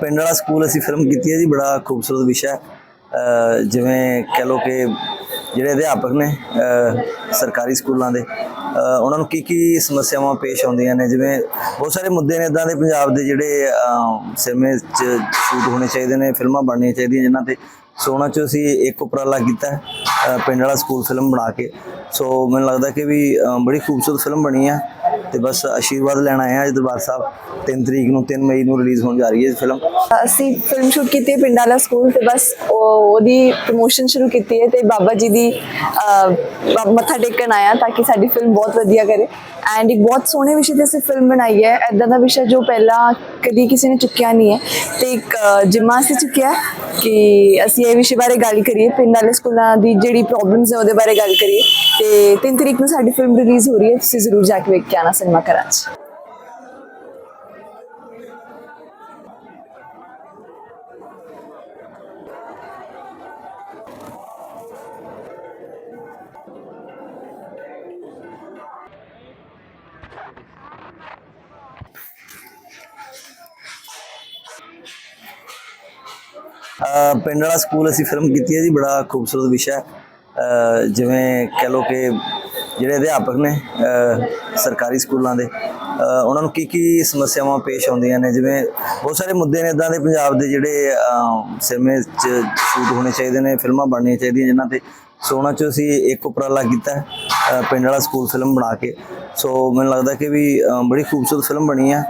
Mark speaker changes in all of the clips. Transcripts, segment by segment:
Speaker 1: ਪਿੰਡ ਸਕੂਲ ਅਸੀਂ ਫਿਲਮ ਕੀਤੀ ਹੈ ਜੀ, ਬੜਾ ਖੂਬਸੂਰਤ ਵਿਸ਼ਾ ਜਿਵੇਂ ਕਹ ਲੋ ਕਿ ਜਿਹੜੇ ਅਧਿਆਪਕ ਨੇ ਸਰਕਾਰੀ ਸਕੂਲਾਂ ਦੇ ਉਹਨਾਂ ਨੂੰ ਕੀ ਕੀ ਸਮੱਸਿਆਵਾਂ ਪੇਸ਼ ਆਉਂਦੀਆਂ ਨੇ? ਜਿਵੇਂ ਬਹੁਤ ਸਾਰੇ ਮੁੱਦੇ ਨੇ ਇਦਾਂ ਦੇ ਪੰਜਾਬ ਦੇ ਜਿਹੜੇ ਸਿਨੇਮੇ 'ਚ ਸ਼ੂਟ ਹੋਣੇ ਚਾਹੀਦੇ ਨੇ, ਫਿਲਮਾਂ ਬਣਨੀਆਂ ਚਾਹੀਦੀਆਂ ਜਿਨ੍ਹਾਂ ਤੇ ਸੋਨਾ ਚੋਂ ਅਸੀਂ ਇੱਕ ਉਪਰਾਲਾ ਕੀਤਾ ਪਿੰਡ ਵਾਲਾ ਸਕੂਲ ਫਿਲਮ ਬਣਾ ਕੇ। ਸੋ ਮੈਨੂੰ ਲੱਗਦਾ ਕਿ ਵੀ ਬੜੀ ਖੂਬਸੂਰਤ ਫਿਲਮ ਬਣੀ ਹੈ ਤੇ ਬਸ ਆਸ਼ੀਰਵਾਦ ਲੈਣ ਆਏ ਹਾਂ ਅੱਜ ਦਰਬਾਰ ਸਾਹਿਬ। 3 ਤਰੀਕ ਨੂੰ 3 ਮਈ ਨੂੰ ਰਿਲੀਜ਼ ਹੋਣ ਜਾ ਰਹੀ ਹੈ ਇਹ ਫਿਲਮ
Speaker 2: ਅਸੀਂ ਫਿਲਮ ਸ਼ੂਟ ਕੀਤੀ ਹੈ ਪਿੰਡਾਂ ਸਕੂਲ ਤੇ ਬਸ ਉਹਦੀ ਪ੍ਰੋਮੋਸ਼ਨ ਸ਼ੁਰੂ ਕੀਤੀ ਹੈ ਤੇ ਬਾਬਾ ਜੀ ਦੀ ਮੱਥਾ ਟੇਕਣ ਆਇਆ ਤਾਂ ਕਿ ਸਾਡੀ ਫਿਲਮ ਬਹੁਤ ਵਧੀਆ ਕਰੇ। ਐਂਡ ਇੱਕ ਬਹੁਤ ਸੋਹਣੇ ਵਿਸ਼ੇ ਤੇ ਅਸੀਂ ਫਿਲਮ ਬਣਾਈ ਹੈ। ਐਦਾਂ ਦਾ ਵਿਸ਼ਾ ਜੋ ਪਹਿਲਾਂ ਕਦੀ ਕਿਸੇ ਨੇ ਚੁੱਕਿਆ ਨਹੀਂ ਹੈ। ਤੇ ਇੱਕ ਅਹ, ਜਿੰਮਾ ਅਸੀਂ ਚੁੱਕਿਆ ਕਿ ਅਸੀਂ ਇਹ ਵਿਸ਼ੇ ਬਾਰੇ ਗੱਲ ਕਰੀਏ। ਪਿੰਡ ਵਾਲੇ ਸਕੂਲਾਂ ਦੀ ਜਿਹੜੀ ਪ੍ਰੋਬਲਮਸ ਹੈ ਉਹਦੇ ਬਾਰੇ ਗੱਲ ਕਰੀਏ। ਤੇ 3 ਤਰੀਕ ਨੂੰ ਸਾਡੀ ਫਿਲਮ ਰਿਲੀਜ਼ ਹੋ ਰਹੀ ਹੈ। ਤੁਸੀਂ ਜ਼ਰੂਰ ਜਾ ਕੇ ਵੇਖ ਕੇ ਆਣਾ ਸਿਨੇਮਾ ਘਰਾਂ
Speaker 1: ਅਹ ਪਿੰਡ ਵਾਲਾ ਸਕੂਲ ਅਸੀਂ ਫਿਲਮ ਕੀਤੀ ਹੈ ਜੀ, ਬੜਾ ਖੂਬਸੂਰਤ ਵਿਸ਼ਾ ਅਹ ਜਿਵੇਂ ਕਹਿ ਲਓ ਕਿ ਜਿਹੜੇ ਅਧਿਆਪਕ ਨੇ ਸਰਕਾਰੀ ਸਕੂਲਾਂ ਦੇ ਉਹਨਾਂ ਨੂੰ ਕੀ ਕੀ ਸਮੱਸਿਆਵਾਂ ਪੇਸ਼ ਆਉਂਦੀਆਂ ਨੇ? ਜਿਵੇਂ ਬਹੁਤ ਸਾਰੇ ਮੁੱਦੇ ਨੇ ਇਦਾਂ ਦੇ ਪੰਜਾਬ ਦੇ ਜਿਹੜੇ ਸਿਨੇਮੇ 'ਚ ਸ਼ੂਟ ਹੋਣੇ ਚਾਹੀਦੇ ਨੇ, ਫਿਲਮਾਂ ਬਣਨੀਆਂ ਚਾਹੀਦੀਆਂ ਜਿਨ੍ਹਾਂ ਤੇ ਸੋ ਉਹਨਾਂ 'ਚ ਅਸੀਂ ਇੱਕ ਉਪਰਾਲਾ ਕੀਤਾ ਪਿੰਡ ਵਾਲਾ ਸਕੂਲ ਫਿਲਮ ਬਣਾ ਕੇ। ਸੋ ਮੈਨੂੰ ਲੱਗਦਾ ਕਿ ਵੀ ਬੜੀ ਖੂਬਸੂਰਤ ਫਿਲਮ ਬਣੀ ਹੈ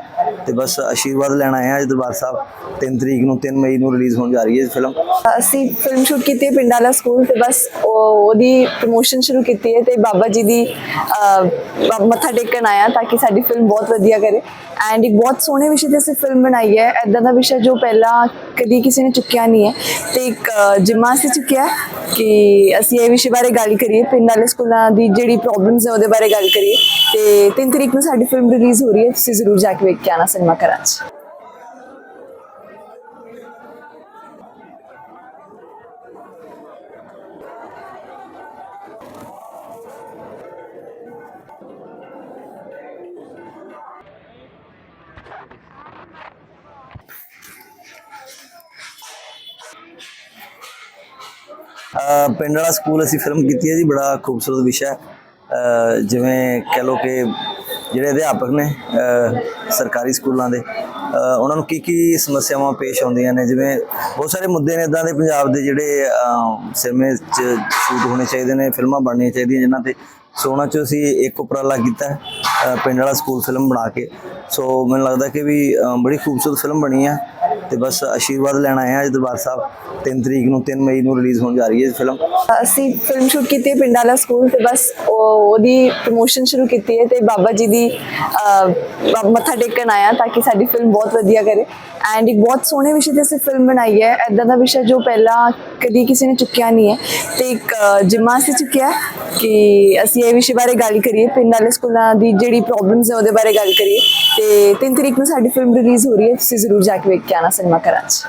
Speaker 1: ਤੇ ਬਸ ਆਸ਼ੀਰਵਾਦ ਲੈਣ ਆਏ ਹਾਂ ਅੱਜ ਦਰਬਾਰ ਸਾਹਿਬ। 3 ਤਰੀਕ ਨੂੰ 3 ਮਈ ਨੂੰ ਰਿਲੀਜ਼ ਹੋਣ ਜਾ ਰਹੀ ਹੈ ਇਹ ਫਿਲਮ
Speaker 2: ਅਸੀਂ ਫਿਲਮ ਸ਼ੂਟ ਕੀਤੀ ਹੈ ਪਿੰਡਾਂ ਵਾਲਾ ਸਕੂਲ ਤੇ ਬਸ ਉਹਦੀ ਪ੍ਰੋਮੋਸ਼ਨ ਸ਼ੁਰੂ ਕੀਤੀ ਹੈ ਤੇ ਬਾਬਾ ਜੀ ਦੀ ਮੱਥਾ ਟੇਕਣ ਆਇਆ ਤਾਂ ਕਿ ਸਾਡੀ ਫਿਲਮ ਬਹੁਤ ਵਧੀਆ ਕਰੇ। ਐਂਡ ਇੱਕ ਬਹੁਤ ਸੋਹਣੇ ਵਿਸ਼ੇ ਤੇ ਅਸੀਂ ਫਿਲਮ ਬਣਾਈ ਹੈ। ਐਦਾਂ ਦਾ ਵਿਸ਼ਾ ਜੋ ਪਹਿਲਾਂ ਕਦੀ ਕਿਸੇ ਨੇ ਚੁੱਕਿਆ ਨਹੀਂ ਹੈ। ਤੇ ਇੱਕ ਅਹ, ਜਿੰਮਾ ਅਸੀਂ ਚੁੱਕਿਆ ਕਿ ਅਸੀਂ ਇਹ ਵਿਸ਼ੇ ਬਾਰੇ ਗੱਲ ਕਰੀਏ। ਪਿੰਡ ਵਾਲੇ ਸਕੂਲਾਂ ਦੀ ਜਿਹੜੀ ਪ੍ਰੋਬਲਮਸ ਹੈ ਉਹਦੇ ਬਾਰੇ ਗੱਲ ਕਰੀਏ। ਤੇ 3 ਤਰੀਕ ਨੂੰ ਸਾਡੀ ਫਿਲਮ ਰਿਲੀਜ਼ ਹੋ ਰਹੀ ਹੈ। ਤੁਸੀਂ ਜ਼ਰੂਰ ਜਾ ਕੇ ਵੇਖ ਕੇ ਆਣਾ ਸਿਨੇਮਾ ਘਰਾਂ 'ਚ
Speaker 1: ਅਹ ਪਿੰਡ ਵਾਲਾ ਸਕੂਲ ਅਸੀਂ ਫਿਲਮ ਕੀਤੀ ਹੈ ਜੀ ਬੜਾ ਖੂਬਸੂਰਤ ਵਿਸ਼ਾ ਹੈ। ਅਹ ਜਿਵੇਂ ਕਹਿ ਲਓ ਕਿ ਜਿਹੜੇ ਅਧਿਆਪਕ ਨੇ ਸਰਕਾਰੀ ਸਕੂਲਾਂ ਦੇ ਉਹਨਾਂ ਨੂੰ ਕੀ ਕੀ ਸਮੱਸਿਆਵਾਂ ਪੇਸ਼ ਆਉਂਦੀਆਂ ਨੇ? ਜਿਵੇਂ ਬਹੁਤ ਸਾਰੇ ਮੁੱਦੇ ਨੇ ਇਦਾਂ ਦੇ ਪੰਜਾਬ ਦੇ ਜਿਹੜੇ ਸਿਨੇਮੇ 'ਚ ਸ਼ੂਟ ਹੋਣੇ ਚਾਹੀਦੇ ਨੇ, ਫਿਲਮਾਂ ਬਣਨੀਆਂ ਚਾਹੀਦੀਆਂ ਜਿਨ੍ਹਾਂ ਤੇ ਸੋ ਉਹਨਾਂ 'ਚ ਅਸੀਂ ਇੱਕ ਉਪਰਾਲਾ ਕੀਤਾ ਪਿੰਡ ਵਾਲਾ ਸਕੂਲ ਫਿਲਮ ਬਣਾ ਕੇ। ਸੋ ਮੈਨੂੰ ਲੱਗਦਾ ਕਿ ਵੀ ਬੜੀ ਖੂਬਸੂਰਤ ਫਿਲਮ ਬਣੀ ਹੈ ਤੇ ਬਸ ਆਸ਼ੀਰਵਾਦ ਲੈਣ ਆਏ ਹਾਂ ਦਰਬਾਰ ਸਾਹਿਬ। 3 ਤਰੀਕ ਨੂੰ 3 ਮਈ ਨੂੰ ਰਿਲੀਜ਼ ਹੋਣ ਜਾ ਰਹੀ ਹੈ ਇਹ ਫਿਲਮ
Speaker 2: ਅਸੀਂ ਫਿਲਮ ਸ਼ੂਟ ਕੀਤੀ ਹੈ ਪਿੰਡਾਂ ਵਾਲਾ ਸਕੂਲ ਤੇ ਬਸ ਉਹਦੀ ਪ੍ਰੋਮੋਸ਼ਨ ਸ਼ੁਰੂ ਕੀਤੀ ਹੈ ਤੇ ਬਾਬਾ ਜੀ ਦੀ ਮੱਥਾ ਟੇਕਣ ਆਇਆ ਤਾਂ ਕਿ ਸਾਡੀ ਫਿਲਮ ਬਹੁਤ ਵਧੀਆ ਕਰੇ। ਐਂਡ ਇੱਕ ਬਹੁਤ ਸੋਹਣੇ ਵਿਸ਼ੇ ਤੇ ਅਸੀਂ ਫਿਲਮ ਬਣਾਈ ਹੈ। ਐਦਾਂ ਦਾ ਵਿਸ਼ਾ ਜੋ ਪਹਿਲਾਂ ਕਦੀ ਕਿਸੇ ਨੇ ਚੁੱਕਿਆ ਨਹੀਂ ਹੈ। ਤੇ ਇੱਕ ਅਹ, ਜਿੰਮਾ ਅਸੀਂ ਚੁੱਕਿਆ ਕਿ ਅਸੀਂ ਇਹ ਵਿਸ਼ੇ ਬਾਰੇ ਗੱਲ ਕਰੀਏ। ਪਿੰਡ ਵਾਲੇ ਸਕੂਲਾਂ ਦੀ ਜਿਹੜੀ ਪ੍ਰੋਬਲਮਸ ਹੈ ਉਹਦੇ ਬਾਰੇ ਗੱਲ ਕਰੀਏ। ਤੇ 3 ਤਰੀਕ ਨੂੰ ਸਾਡੀ ਫਿਲਮ ਰਿਲੀਜ਼ ਹੋ ਰਹੀ ਹੈ। ਤੁਸੀਂ ਜ਼ਰੂਰ ਜਾ ਕੇ ਵੇਖ ਕੇ ਆਣਾ ਸਿਨੇਮਾ ਘਰਾਂ 'ਚ